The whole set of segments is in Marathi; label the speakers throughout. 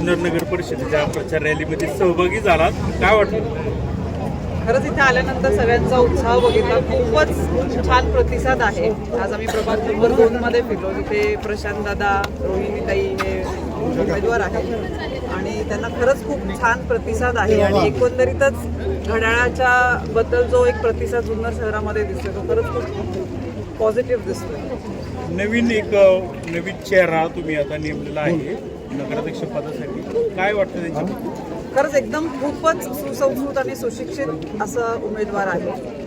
Speaker 1: जुन्नर नगर परिषदेच्या प्रचार रॅलीमध्ये सहभागी झालात. काय वाटतं?
Speaker 2: खरंच इथे आल्यानंतर सगळ्यांचा उत्साह बघितला. खूपच छान प्रतिसाद आहे. आज आम्ही प्रभाग नंबर दोन मध्ये फिरलो जिथे प्रशांत दादा रोहिणीताई हे उमेदवार आहेत. आणि त्यांना खरंच खूप छान प्रतिसाद आहे. आणि एकंदरीतच घड्याळाच्या बद्दल जो एक प्रतिसाद जुन्नर शहरामध्ये दिसतोय तो खरंच खूप पॉझिटिव्ह दिसतोय.
Speaker 1: नवीन एक नवीन चेहरा तुम्ही आता नेमलेला आहे. नगराध्यक्ष पदासाठी काय वाटतं त्यांच्या
Speaker 2: खरंच एकदम खूपच सुसंस्कृत आणि सुशिक्षित असं उमेदवार आहे.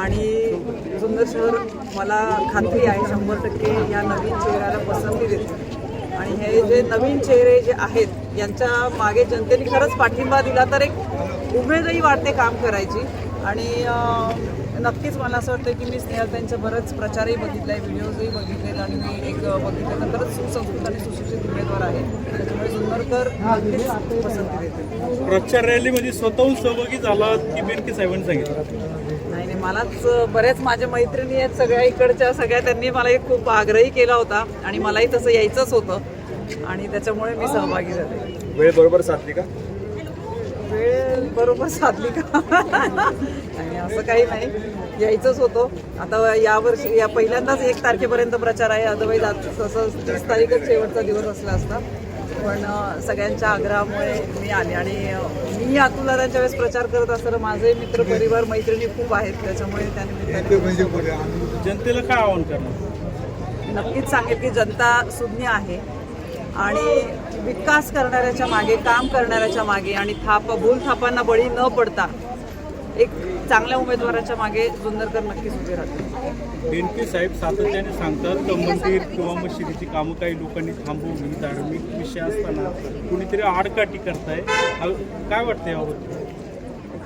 Speaker 2: आणि सुंदर शहर मला खात्री आहे शंभर टक्के या नवीन चेहऱ्याला पसंती देते. आणि हे जे नवीन चेहरे जे आहेत यांच्या मागे जनतेने खरंच पाठिंबा दिला तर एक उमेदही वाढते काम करायची. आणि नक्कीच मला असं वाटतं की मी स्नेहलताईंचा बरंच प्रचारही बघितला आहे व्हिडिओजही बघितलेत आणि मी एक बघितलं तर खरंच सुसंस्कृत आणि सुशिक्षित उमेदवार आहे. त्याच्यामुळे जुन्नरकर नक्कीच पसंती देते
Speaker 1: प्रचार रॅलीमध्ये स्वतःहून सहभागी झालात की बेनके साहेबांनी सांगितलं?
Speaker 2: नाही नाही मलाच बऱ्याच माझ्या मैत्रिणी आहेत सगळ्या इकडच्या सगळ्या त्यांनी मला एक खूप आग्रही केला होता आणि मलाही तसं यायचंच होतं आणि त्याच्यामुळे मी सहभागी झाले.
Speaker 3: वेळ बरोबर साधली का?
Speaker 2: वेळ बरोबर साधली का? आणि असं काही नाही. यायचंच होतं. आता यावर्षी या पहिल्यांदाच एक तारखेपर्यंत प्रचार आहे. अदरवाईज आज तसं तीस तारीखच शेवटचा दिवस असला असता. पण सगळ्यांच्या आग्रहामुळे मी आले. आणि मी अतुलदादांच्या वेळेस प्रचार करत असताना माझे मित्र परिवार मैत्रिणी खूप आहेत. त्याच्यामुळे त्यानिमित्ताने
Speaker 1: जनतेला काय आवाहन करणार?
Speaker 2: नक्कीच सांगेल की जनता सुज्ञ आहे. आणि विकास करणाऱ्याच्या मागे काम करणाऱ्याच्या मागे आणि थाप भूल थापांना बळी न पडता एक चांगल्या उमेदवाराच्या मागे जुन्नरकर नक्कीच उभे राहतील.
Speaker 1: बेनके साहेब सातत्याने सांगतात का मंदिर किंवा मशिदीची कामं काही लोकांनी थांबवली धार्मिक विषय असताना कुणीतरी आडकाठी करताय. काय वाटतं यावर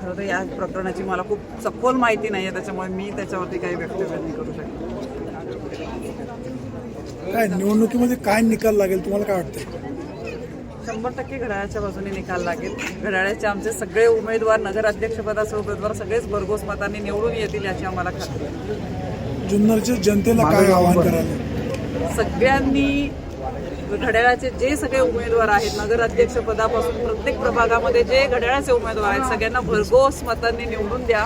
Speaker 2: खरं तर या प्रकरणाची मला खूप सखोल माहिती नाही आहे त्याच्यामुळे मी त्याच्यावरती काही वक्तव्य नाही करू शकत.
Speaker 4: काय निवडणुकीमध्ये काय निकाल लागेल तुम्हाला काय वाटतंय?
Speaker 2: शंभर टक्के घड्याळाच्या बाजूने निकाल लागेल. घड्याळाचे आमचे सगळे उमेदवार नगराध्यक्षपदाचे उमेदवार सगळेच भरघोस मतांनी निवडून येतील याची आम्हाला खात्री आहे.
Speaker 4: जुन्नरच्या जनतेला काय आवाहन करायला?
Speaker 2: सगळ्यांनी घड्याळाचे जे सगळे उमेदवार आहेत नगराध्यक्ष पदापासून प्रत्येक प्रभागामध्ये जे घड्याळाचे उमेदवार आहेत सगळ्यांना भरघोस मतांनी निवडून द्या.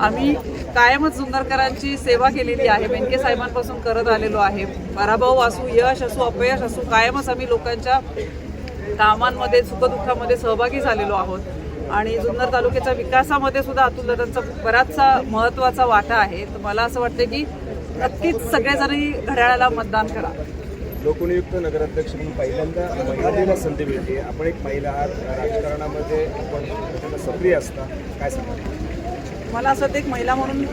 Speaker 2: आम्ही कायमच जुन्नरकरांची सेवा केलेली आहे बेनके साहेबांपासून करत आलेलो आहे. पराभव असू यश असू अपयश असू कायमच आम्ही लोकांच्या कामांमध्ये सुखदुःखामध्ये सहभागी झालेलो आहोत. आणि जुन्नर तालुक्याच्या विकासामध्ये सुद्धा अतुलदादांचा बराचसा महत्त्वाचा वाटा आहे. तर मला असं वाटतं की नक्कीच सगळेजणी घड्याळाला मतदान करा.
Speaker 3: लोकनियुक्त नगराध्यक्ष म्हणून पहिल्यांदा महिलांना संधी मिळते. आपण एक महिला आहात राजकारणामध्ये आपण सक्रिय असता काय सांगा
Speaker 2: मला असं वाटतं एक महिला म्हणून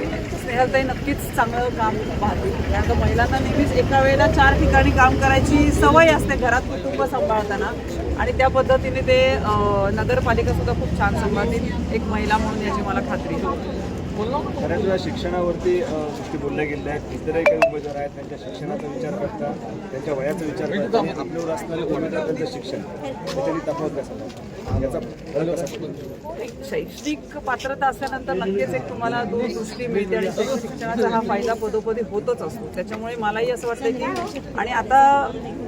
Speaker 2: स्नेहलताई नक्कीच चांगलं काम पाहते कारण का महिलांना नेहमीच एका वेळेला चार ठिकाणी काम करायची सवय असते घरात कुटुंब सांभाळताना. आणि त्या पद्धतीने ते नगरपालिका सुद्धा खूप छान सांभाळतील एक महिला म्हणून याची मला खात्री आहे.
Speaker 3: बऱ्याच वेळा शिक्षणावरती गोष्टी बोलल्या गेल्या आहेत. इतरही काही उमेदवार आहेत त्यांच्या शिक्षणाचा विचार करता त्यांच्या वयाचा विचार करता आपल्यावर असणारे उमेदवार त्यांचं शिक्षण. त्याच्यानी तफावत कसा याचा
Speaker 2: एक शैक्षणिक पात्रता असल्यानंतर नक्कीच एक तुम्हाला दूरदृष्टी मिळते आणि शिक्षणाचा हा फायदा पदोपदी होतच असतो. त्याच्यामुळे मलाही असं वाटतं की आणि आता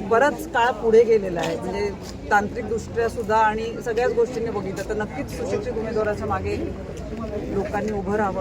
Speaker 2: बराच काळ पुढे गेलेला आहे. म्हणजे तांत्रिकदृष्ट्या सुद्धा आणि सगळ्याच गोष्टींनी बघितलं तर नक्कीच सुशिक्षित उमेदवाराच्या मागे लोकांनी उभं राहावं.